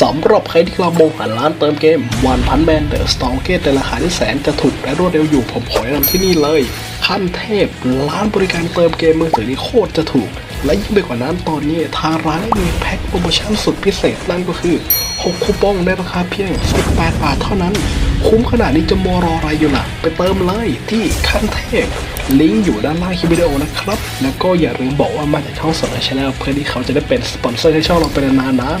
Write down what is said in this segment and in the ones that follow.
สำหรับใครที่กำลังมองหาร้านเติมเกมวันพันแมนเดอะสตองเกตในราคาที่แสนจะถูกและรวดเร็วอยู่ผมขอแนะนำที่นี่เลยขั้นเทพร้านบริการเติมเกมมือถือนี่โคตรจะถูก และยิ่งไปกว่านั้นตอนนี้ทางร้านได้มีแพ็คโปรโมชั่นสุดพิเศษนั่นก็คือ 6 คูปองในราคาเพียง 18 บาทเท่านั้น คุ้มขนาดนี้จะมอรออะไรอยู่ล่ะ ไปเติมเลยที่ขั้นเทพลิงก์อยู่ด้านล่างคลิปวิดีโอนะครับ แล้วก็อย่าลืมบอกว่ามาจากช่องสดชาแนลเพื่อที่เขาจะได้เป็นสปอนเซอร์ให้ช่องเราเป็นนานๆนะ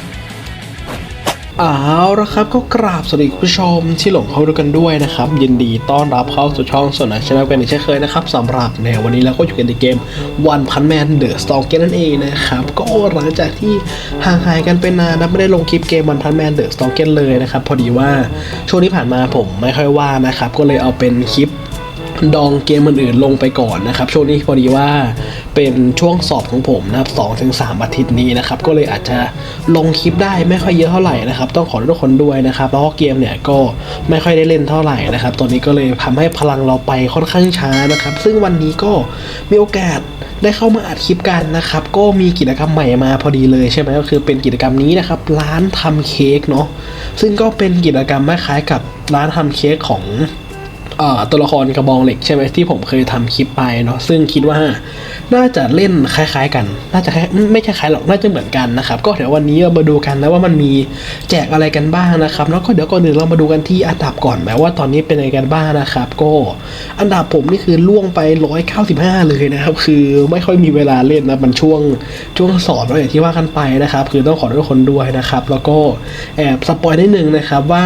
เอาละครับก็กราบสวัสดีคุณผู้ชมที่หลงเข้าดูกันด้วยนะครับ ยินดีต้อนรับเข้าสู่ช่องสนชาแนลกันอีกเช่นเคยนะครับสำหรับในวันนี้เราก็อยู่กันในเกม One Punch Man The Strong นั่นเองนะครับก็หลังจากที่ห่างหายกันไปนานนะไม่ได้ลงคลิปเกม One Punch Man The Strong เลยนะครับพอดีว่าช่วงที่ผ่านมาผมไม่ค่อยว่างนะครับก็เลยเอาเป็นคลิป ดองเกมอื่นๆลงไปก่อนนะครับ ช่วงนี้พอดีว่าเป็นช่วงสอบของผมนะครับสองถึงสามอาทิตย์นี้นะครับ ก็เลยอาจจะลงคลิปได้ไม่ค่อยเยอะเท่าไหร่นะครับ ต้องขอโทษทุกคนด้วยนะครับ แล้วก็เกมเนี่ยก็ไม่ค่อยได้เล่นเท่าไหร่นะครับ ตอนนี้ก็เลยทำให้พลังเราไปค่อนข้างช้านะครับ ซึ่งวันนี้ก็มีโอกาสได้เข้ามาอัดคลิปกันนะครับ ก็มีกิจกรรมใหม่มาพอดีเลยใช่ไหมก็คือเป็นกิจกรรมนี้นะครับ ร้านทำเค้กเนาะซึ่งก็เป็นกิจกรรมคล้ายๆกับร้านทำเค้กของ ตัวละครกระบองเหล็กใช่ไหมที่ผมเคยทำคลิปไปเนาะซึ่งคิดว่าน่าจะเล่นคล้าย ๆ กัน น่าจะคล้ายไม่คล้ายๆหรอกน่าจะเหมือนกันนะครับ ก็เดี๋ยววันนี้เรามาดูกันนะว่ามันมีแจกอะไรกันบ้างนะครับแล้วก็เดี๋ยวก่อนอื่นเรามาดูกันที่อันดับก่อนไหมว่าตอนนี้เป็นยังไงกันบ้างนะครับ ก็อันดับผมนี่คือล่วงไป 195 เลยนะครับคือไม่ค่อยมีเวลาเล่นนะมันช่วงช่วงสอบแล้วอย่างที่ว่ากันไปนะครับ คือต้องขอโทษคนด้วยนะครับ แล้วก็แอบสปอยนิดนึงนะครับว่า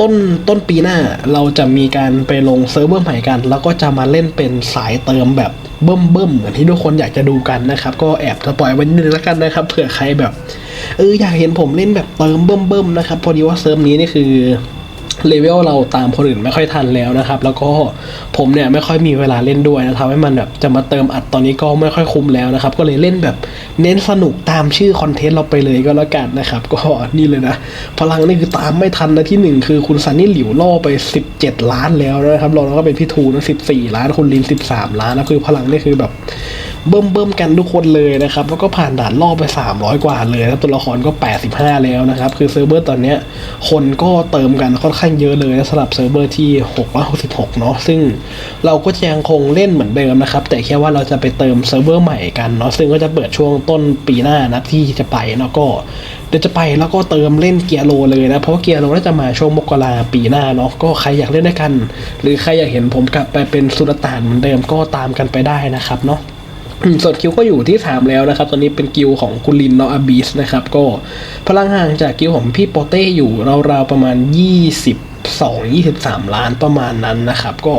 ต้นต้นปีหน้าเราจะมีการไปลงเซิร์ฟเวอร์ใหม่กัน แล้วก็จะมาเล่นเป็นสายเติมแบบเบิ่มเบิ่มเหมือนที่ทุกคนอยากจะดูกันนะครับ ก็แอบสปอยไว้นิดนึงแล้วกันนะครับเผื่อใครแบบเอออยากเห็นผมเล่นแบบเติมเบิ่มเบิ่มนะครับพอดีว่าเซิร์ฟนี้นี่คือ เลเวลเราตามคนอื่นไม่ค่อยทันแล้วนะครับ แล้วก็ผมเนี่ยไม่ค่อยมีเวลาเล่นด้วยนะทำให้มันแบบจะมาเติมอัดตอนนี้ก็ไม่ค่อยคุ้มแล้วนะครับ ก็เลยเล่นแบบเน้นสนุกตามชื่อคอนเทนต์เราไปเลยก็แล้วกันนะครับ ก็นี่เลยนะ พลังนี่คือตามไม่ทันนะที่หนึ่งคือคุณซันนี่หลิวล่อไป 17 ล้านแล้วนะครับรองล้วก็เป็นพี่ทูนะ14 ล้านคุณลิน 13 ล้านนะคือพลังนี่คือแบบ เบิ่มเบิ่มๆกันทุกคนเลยนะครับ แล้วก็ผ่านด่านล่อไป 300 กว่าเลยนะตัวละครก็ 85 แล้วนะครับ คือเซิร์ฟเวอร์ตอนนี้คนก็เติมกันค่อนข้างเยอะเลยนะสำหรับเซิร์ฟเวอร์ที่ 666 เนาะซึ่งเราก็จะยังคงเล่นเหมือนเดิมนะครับ แต่แค่ว่าเราจะไปเติมเซิร์ฟเวอร์ใหม่กันเนาะซึ่งก็จะเปิดช่วงต้นปีหน้านะที่จะไปเนาะก็เดี๋ยวจะไปแล้วก็เติมเล่นเกียร์โลเลยนะ เพราะว่าเกียร์โลน่าจะมาช่วงมกราปีหน้าเนาะก็ใครอยากเล่นด้วยกัน หรือใครอยากเห็นผมกลับไปเป็นสุลต่านเหมือนเดิมก็ตามกันไปได้นะครับเนาะ ส่วนคิวก็อยู่ที่ 3 แล้วนะครับ ตอนนี้เป็นกิวของคุณลินเนาะอาบีสนะครับ ก็พลังห่างจากกิวของพี่โปเต้อยู่ราวๆประมาณ22 23 ล้านประมาณนั้นนะครับ ก็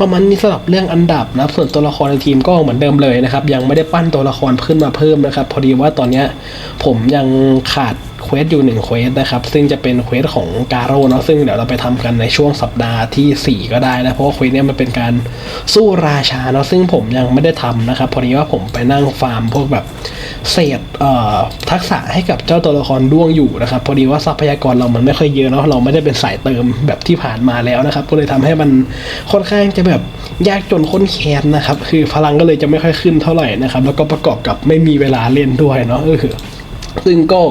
ประมาณนี้สำหรับเรื่องอันดับนะส่วนตัวละครในทีมก็เหมือนเดิมเลยนะครับ ยังไม่ได้ปั้นตัวละครขึ้นมาเพิ่มนะครับ พอดีว่าตอนเนี้ยผมยังขาด เควสอยู่หนึ่งเควสนะครับ ซึ่งจะเป็นเควสของกาโร่เนาะซึ่งเดี๋ยวเราไปทำกันในช่วงสัปดาห์ทีสี่ 4 ก็ได้นะ เพราะว่าเควสเนี้ยมันเป็นการสู้ราชาเนาะซึ่งผมยังไม่ได้ทำนะครับ พอดีว่าผมไปนั่งฟาร์มพวกแบบเศษเอ่อทักษะให้กับเจ้าตัวละครด้วงอยู่นะครับ พอดีว่าทรัพยากรเรามันไม่ค่อยเยอะเนาะเราไม่ได้เป็นสายเติมแบบที่ผ่านมาแล้วนะครับ ก็เลยทำให้มันค่อนข้างจะแบบยากจนข้นแค้นนะครับ คือพลังก็เลยจะไม่ค่อยขึ้นเท่าไหร่นะครับ แล้วก็ประกอบกับไม่มีเวลาเล่นด้วยเนาะเออ ซึ่งก็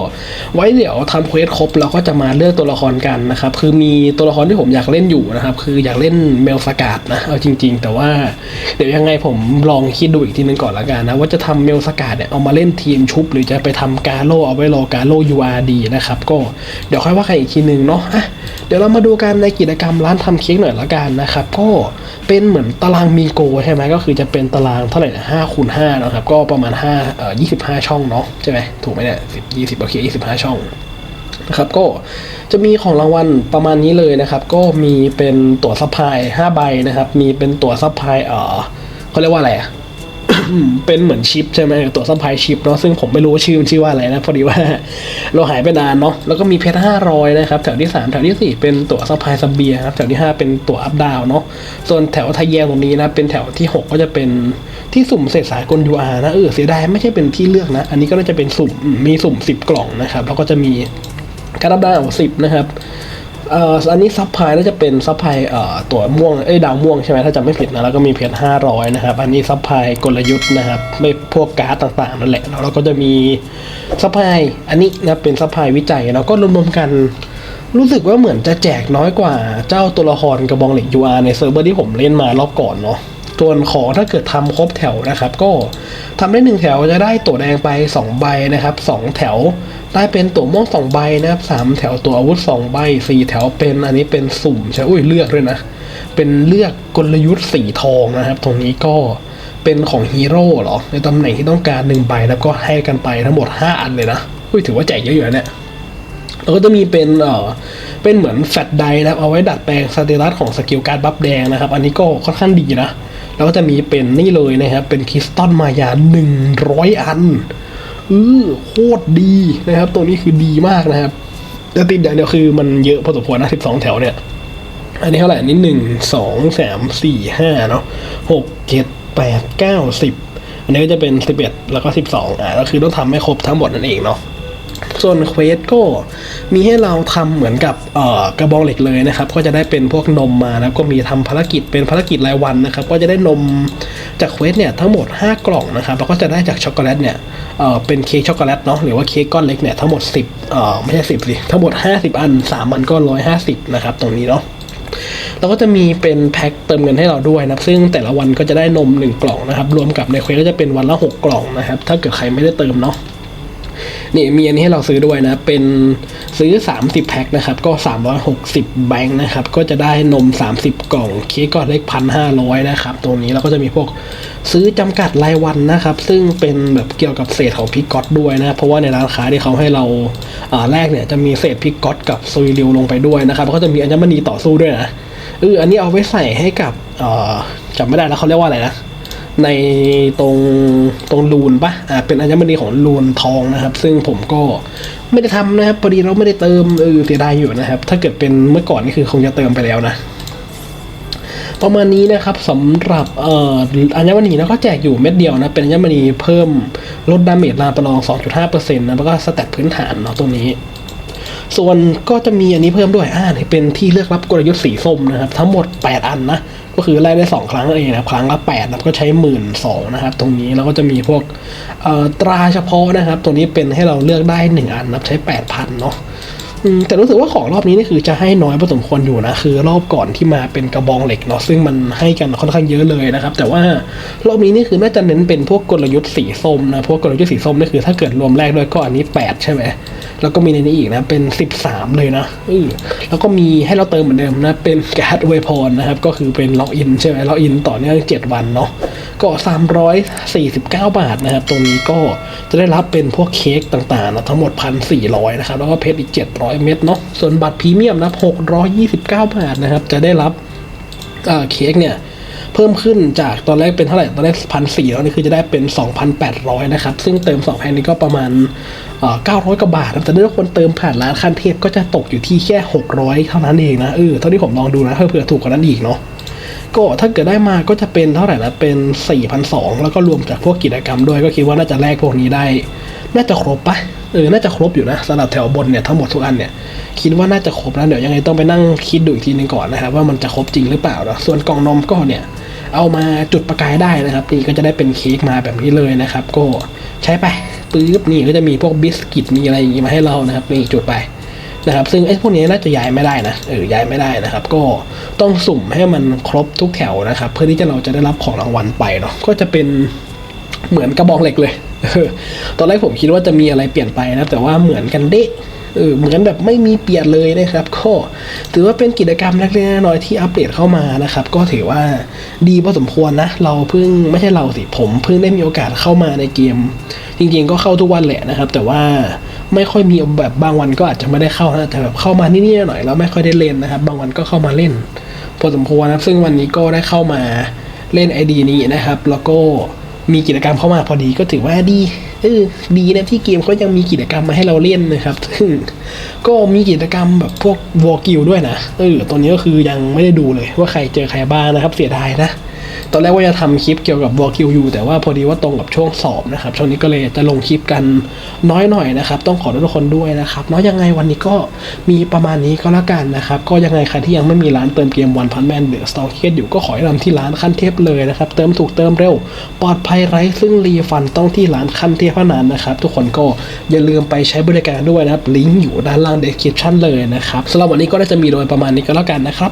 ไว้เดี๋ยวทำเควสครบเราก็จะมาเลือกตัวละครกันนะครับ คือมีตัวละครที่ผมอยากเล่นอยู่นะครับ คืออยากเล่นเมลสกาดนะเอาจริง ๆ แต่ว่าเดี๋ยวยังไงผมลองคิดดูอีกทีนึงก่อนละกันนะ ว่าจะทำเมลสกาดเนี่ยเอามาเล่นทีมชุบ หรือจะไปทำกาโลเอาไว้รอกาโล URD นะครับ ก็เดี๋ยวค่อยว่ากันอีกทีนึงเนาะะเดี๋ยวเรามาดูกันในกิจกรรมร้านทำเค้กหน่อยละกันนะครับ ก็เป็นเหมือนตารางมิงโกใช่ไหมก็คือจะเป็นตารางเท่าไหร่นะห้าคูณห้านะครับก็ประมาณห้าเอ่อยี่สิบห้าช่องเนาะใช่ไหมถูกไหมเนี่ยสิบยี่สิบโอเคยี่สิบห้าช่องนะครับก็จะมีของรางวัลประมาณนี้เลยนะครับ ก็มีเป็นตั๋วซัพพลาย5ใบนะครับ มีเป็นตั๋วซัพพลายเออเขาเรียกว่าอะไรอะ เป็นเหมือนชิปใช่ไหมตัวซัพพลายชิปเนาะซึ่งผมไม่รู้ชื่อมันชื่อว่าอะไรนะ พอดีว่าเราหายไปนานเนาะแล้วก็มีเพชรห้าร้อยนะครับ แถวที่สามแถวที่สี่เป็นตัวซัพพลายซับเบียครับแถวที่ห้าเป็นตัวอัพดาวเนาะส่วนแถวทะแยงตรงนี้นะ เป็นแถวที่หกก็จะเป็นที่สุ่มเศษสายกล UR นะเออเสียดายไม่ใช่เป็นที่เลือกนะ อันนี้ก็น่าจะเป็นสุ่มมมีสุ่มสิบกล่องนะครับแล้วก็จะมีการรับดาวสิบนะครับ เอ่ออันนี้ซับพลายน่าจะเป็นซับพลายเอ่อตัวม่วงเอ้ยดาวม่วงใช่ไหมถ้าจำไม่ผิดนะแล้วก็มีเพชรห้าร้อยนะครับ อันนี้ซับพลายกลยุทธ์นะครับ ไม่พวกการ์ดต่างๆนั่นแหละแล้วเราก็จะมีซับพลายอันนี้นะเป็นซับพลายวิจัยแล้วก็รวมๆกันรู้สึกว่าเหมือนจะแจกน้อยกว่าเจ้าตัวละครกระบองเหล็กยูอาร์ในเซิร์ฟเวอร์ที่ผมเล่นมารอบก่อนเนาะ ส่วนของถ้าเกิดทำครบแถวนะครับ ก็ทำได้หนึ่งแถวจะได้ตัวแดงไป 2 ใบนะครับสองแถวได้เป็นตัวม่วงสองใบนะครับสามแถวตัวอาวุธสองใบสี่แถวเป็นอันนี้เป็นสุ่มใช่อุ้ยเลือกด้วยนะ เป็นเลือกกลยุทธ์สีทองนะครับ ตรงนี้ก็เป็นของฮีโร่เหรอในตำแหน่งที่ต้องการหนึ่งใบแล้วก็ให้กันไปทั้งหมด 5 อันเลยนะอุ้ยถือว่าแจกเยอะอยู่นะเนี่ยแล้วก็จะมีเป็นเอ่อเป็นเหมือนแฟลชไดนะครับเอาไว้ดัดแปลงสเตตัสของสกิลการ์ดบัฟแดงนะครับ อันนี้ก็ค่อนข้างดีนะ แล้วก็จะมีเป็นนี่เลยนะครับ เป็นคริสตัลมายา 100 อันเออโคตรดีนะครับ ตัวนี้คือดีมากนะครับแต่ติดอย่างเดียวคือมันเยอะพอสมควรนะ 12 แถวเนี่ย อันนี้เท่าไหร่นนี้หนึ่งสองสามสี่ห้าเนาะหกเจ็ดแปดเก้าสิบอันนี้ก็จะเป็นสิบเอ็ดแล้วก็สิบสองอะก็คือต้องทำให้ครบทั้งหมดนั่นเองเนาะ ส่วนเควสก็มีให้เราทำเหมือนกับกระบองเหล็กเลยนะครับ ก็จะได้เป็นพวกนมมาแล้วก็มีทำภารกิจเป็นภารกิจรายวันนะครับ ก็จะได้นมจากเควสเนี่ยทั้งหมด 5 กล่องนะครับแล้วก็จะได้จากช็อกโกแลตเนี่ยเเป็นเค้กช็อกโกแลตเนาะหรือว่าเค้กก้อนเล็กเนี่ยทั้งหมด 10เอ่อไม่ใช่10สิทั้งหมด 50 อัน3อันก็ 150 นะครับ ตรงนี้เนาะแล้วก็จะมีเป็นแพ็คเติมเงินให้เราด้วยนะครับ ซึ่งแต่ละวันก็จะได้นม 1 กล่องนะครับ รวมกับในเควสก็จะเป็นวันละ 6 กล่องนะครับ ถ้าเกิดใครไม่ได้เติมเนาะ นี่มีอันนี้ให้เราซื้อด้วยนะ เป็นซื้อ 30 แพ็คนะครับ ก็ 360 แบงค์นะครับ ก็จะได้นม 30 กล่อง เค้กก้อนเล็กพันห้าร้อยนะครับ ตรงนี้แล้วก็จะมีพวกซื้อจำกัดรายวันนะครับ ซึ่งเป็นแบบเกี่ยวกับเศษของพิกก๊อตด้วยนะ เพราะว่าในร้านค้าที่เขาให้เราาแรกเนี่ยจะมีเศษพิกก๊อตกับซุยริวลงไปด้วยนะครับก็จะมีอัญมณีต่อสู้ด้วยนะเอออันนี้เอาไว้ใส่ให้กับจำไม่ได้แล้วเขาเรียกว่าอะไรนะ ในตรงตรงลูนปะอ่าเป็นอัญมณีของลูนทองนะครับ ซึ่งผมก็ไม่ได้ทำนะครับพอดีเราไม่ได้เติมเออเสียดายอยู่นะครับ ถ้าเกิดเป็นเมื่อก่อนนี่คือคงจะเติมไปแล้วนะประมาณนี้นะครับสำหรับเอ่ออัญมณีนะก็แจกอยู่เม็ดเดียวนะเป็นอัญมณีเพิ่มลดดาเมจลาประลอง 2.5%นะแล้วก็สแตทพื้นฐานเนาะตรงนี้ ส่วนก็จะมีอันนี้เพิ่มด้วยอ่านี่เป็นที่เลือกรับกลยุทธ์สีส้มนะครับ ทั้งหมด 8 อันนะ ก็คือไล่ได้ 2 ครั้งเองนะครับครั้งละแปดนะก็ใช้หมื่นสองนะครับ ตรงนี้แล้วก็จะมีพวกตราเฉพาะนะครับ ตัวนี้เป็นให้เราเลือกได้ 1 อันนับใช้ 8,000เนาะ แต่รู้สึกว่าของรอบนี้นี่คือจะให้น้อยพอสมควรอยู่นะคือ รอบก่อนที่มาเป็นกระบองเหล็กเนาะซึ่งมันให้กันค่อนข้างเยอะเลยนะครับ แต่ว่ารอบนี้นี่คือน่าจะเน้นเป็นพวกกลยุทธ์สีส้มนะพวกกลยุทธ์สีส้มนี่คือถ้าเกิดรวมแรกด้วยก็อันนี้ 8 ใช่ไหมแล้วก็มีในนี้อีกนะเป็น 13 เลยนะอแล้วก็มีให้เราเติมเหมือนเดิมนะเป็นการ์ดอวพรนะครับก็คือเป็นล็อกอินใช่ไหมล็อกอินต่อเนื่อง7วันเนาะ ก็349 บาทนะครับ ตรงนี้ก็จะได้รับเป็นพวกเค้กต่างๆนะทั้งหมด 1,400 นะครับ แล้วก็เพชรอีก 700 เม็ดเนาะส่วนบัตรพรีเมียมนะ629 บาทนะครับ จะได้รับเเค้กเนี่ยเพิ่มขึ้นจากตอนแรกเป็นเท่าไหร่ตอนแรกพันสี่แล้วนี่คือจะได้เป็น 2,800 นะครับ ซึ่งเติม2แพนนี้ก็ประมาณเอ่อ900กว่าบาทนะแต่ถ้าคนเติมผ่านร้านคันเทพก็จะตกอยู่ที่แค่ 600 เท่านั้นเองนะเออเท่าที่ผมลองดูนะเผื่อถูกกว่านั้นอีกเนาะ ก็ถ้าเกิดได้มาก็จะเป็นเท่าไหร่นะเป็น 4,200 แล้วก็รวมจากพวกกิจกรรมด้วยก็คิดว่าน่าจะแลกพวกนี้ได้ น่าจะครบปะเออน่าจะครบอยู่นะสำหรับแถวบนเนี่ยทั้งหมดทุกอันเนี่ยคิดว่าน่าจะครบแล้วเดี๋ยวยังไงต้องไปนั่งคิดดูอีกทีหนึงก่อนนะครับว่ามันจะครบจริงหรือเปล่าเนาะส่วนกล่องนมก็เนี่ยเอามาจุดประกายได้นะครับนี่ก็จะได้เป็นเค้กมาแบบนี้เลยนะครับ ก็ใช้ไปปื๊บนี่ก็จะมีพวกบิสกิตมีอะไรอย่างงี้มาให้เรานะครับนี่จุดไปนะครับซึ่งไอ้พวกนี้น่าจะย้ายไม่ได้นะเออย้ายไม่ได้นะครับ ก็ ต้องสุ่มให้มันครบทุกแถวนะครับ เพื่อที่จะเราจะได้รับของรางวัลไปเนาะก็จะเป็นเหมือนกระบองเหล็กเลยตอนแรกผมคิดว่าจะมีอะไรเปลี่ยนไปนะแต่ว่าเหมือนกันเดะเออเหมือนแบบไม่มีเปลี่ยนเลยนะครับก็ถือว่าเป็นกิจกรรมเล็กๆน้อยๆที่อัปเดตเข้ามานะครับ ก็ถือว่าดีพอสมควรนะ เราเพิ่งไม่ใช่เราสิผมเพิ่งได้มีโอกาสเข้ามาในเกม จริงๆก็เข้าทุกวันแหละนะครับ แต่ว่าไม่ค่อยมีแบบบางวันก็อาจจะไม่ได้เข้านะแต่แบบเข้ามานิดๆหน่อยแล้วไม่ค่อยได้เล่นนะครับ บางวันก็เข้ามาเล่น พอสมควรนะครับ ซึ่งวันนี้ก็ได้เข้ามาเล่นไอดีนี้นะครับ แล้วก็มีกิจกรรมเข้ามาพอดีก็ถือว่าดีเออดีนะที่เกมเขายังมีกิจกรรมมาให้เราเล่นนะครับ ซึ่งก็มีกิจกรรมแบบพวกวอลกิลด้วยนะเออตัวนี้ก็คือยังไม่ได้ดูเลยว่าใครเจอใครบ้างนะครับ เสียดายนะ ตอนแรกว่าจะทำคลิปเกี่ยวกับวอลคิวอยู่แต่ว่าพอดีว่าตรงกับช่วงสอบนะครับ ช่วงนี้ก็เลยจะลงคลิปกันน้อยหน่อยนะครับ ต้องขอโทษทุกคนด้วยนะครับเนาะยังไงวันนี้ก็มีประมาณนี้ก็แล้วกันนะครับ ก็ยังไงใครที่ยังไม่มีร้านเติมเกมวันพันแมนเดอะสตอเคอยู่ก็ขอให้นำที่ร้านขั้นเทพเลยนะครับ เติมถูกเติมเร็ว ปลอดภัยไร้ซึ่งรีฟันต้องที่ร้านขั้นเทพเท่านั้นนะครับ ทุกคนก็อย่าลืมไปใช้บริการด้วยนะครับลิงก์อยู่ด้านล่างเดสคริปชั่นเลยนะครับสำหรับวันนี้ก็น่าจะมีโดยประมาณนี้ก็แล้วกันนะครับ